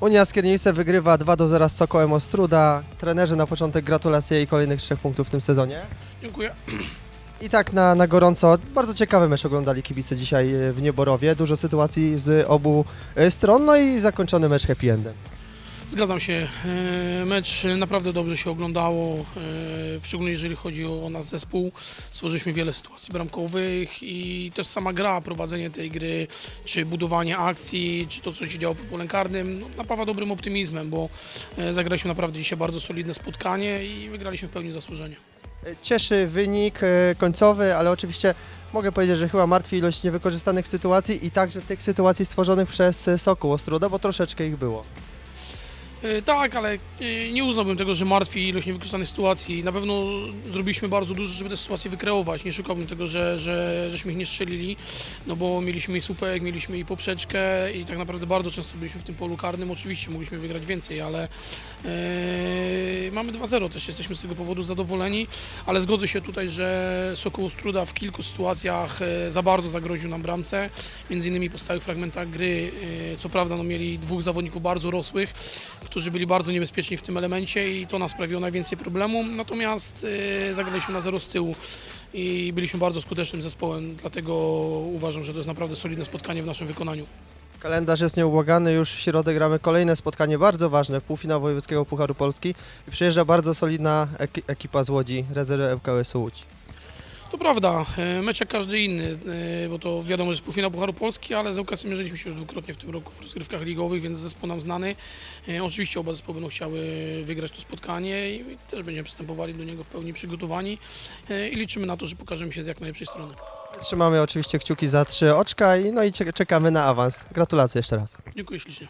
Unia Skierniewice wygrywa 2 do 0 z Sokołem Ostruda. Trenerzy na początek gratulacje i kolejnych trzech punktów w tym sezonie. Dziękuję. I tak na, na gorąco, bardzo ciekawy mecz oglądali kibice dzisiaj e, w Nieborowie. Dużo sytuacji z obu e, stron, no i zakończony mecz happy endem. Zgadzam się. E, Mecz naprawdę dobrze się oglądało, e, szczególnie jeżeli chodzi o nasz zespół. Stworzyliśmy wiele sytuacji bramkowych i też sama gra, prowadzenie tej gry, czy budowanie akcji, czy to, co się działo po pole karnym, no, napawa dobrym optymizmem, bo e, zagraliśmy naprawdę dzisiaj bardzo solidne spotkanie i wygraliśmy w pełni zasłużenie. Cieszy wynik końcowy, ale oczywiście mogę powiedzieć, że chyba martwi ilość niewykorzystanych sytuacji i także tych sytuacji stworzonych przez Sokół Ostruda, bo troszeczkę ich było. E, Tak, ale e, nie uznałbym tego, że martwi ilość niewykorzystanych sytuacji. Na pewno zrobiliśmy bardzo dużo, żeby te sytuacje wykreować. Nie szukałbym tego, że, że, żeśmy ich nie strzelili, no bo mieliśmy i słupek, mieliśmy i poprzeczkę i tak naprawdę bardzo często byliśmy w tym polu karnym. Oczywiście mogliśmy wygrać więcej, ale e, mamy 2-0, też jesteśmy z tego powodu zadowoleni, ale zgodzę się tutaj, że Sokół Ostruda w kilku sytuacjach za bardzo zagroził nam bramce, między innymi po stałych fragmentach gry. Co prawda no, mieli dwóch zawodników bardzo rosłych, którzy byli bardzo niebezpieczni w tym elemencie i to nas sprawiło najwięcej problemu. Natomiast e, zagraliśmy na zero z tyłu i byliśmy bardzo skutecznym zespołem, dlatego uważam, że to jest naprawdę solidne spotkanie w naszym wykonaniu. Kalendarz jest nieubłagany, już w środę gramy kolejne spotkanie bardzo ważne, półfinał Wojewódzkiego Pucharu Polski i przyjeżdża bardzo solidna eki- ekipa z Łodzi, rezerwy ŁKS Łódź. To prawda, e, mecz jak każdy inny, e, bo to wiadomo, że jest półfinał Pucharu Polski, ale z UKS mierzyliśmy się już dwukrotnie w tym roku w rozgrywkach ligowych, więc zespół nam znany. E, Oczywiście oba zespoły będą chciały wygrać to spotkanie i też będziemy przystępowali do niego w pełni przygotowani i liczymy na to, że pokażemy się z jak najlepszej strony. Trzymamy oczywiście kciuki za trzy oczka i no i czekamy na awans. Gratulacje jeszcze raz. Dziękuję ślicznie.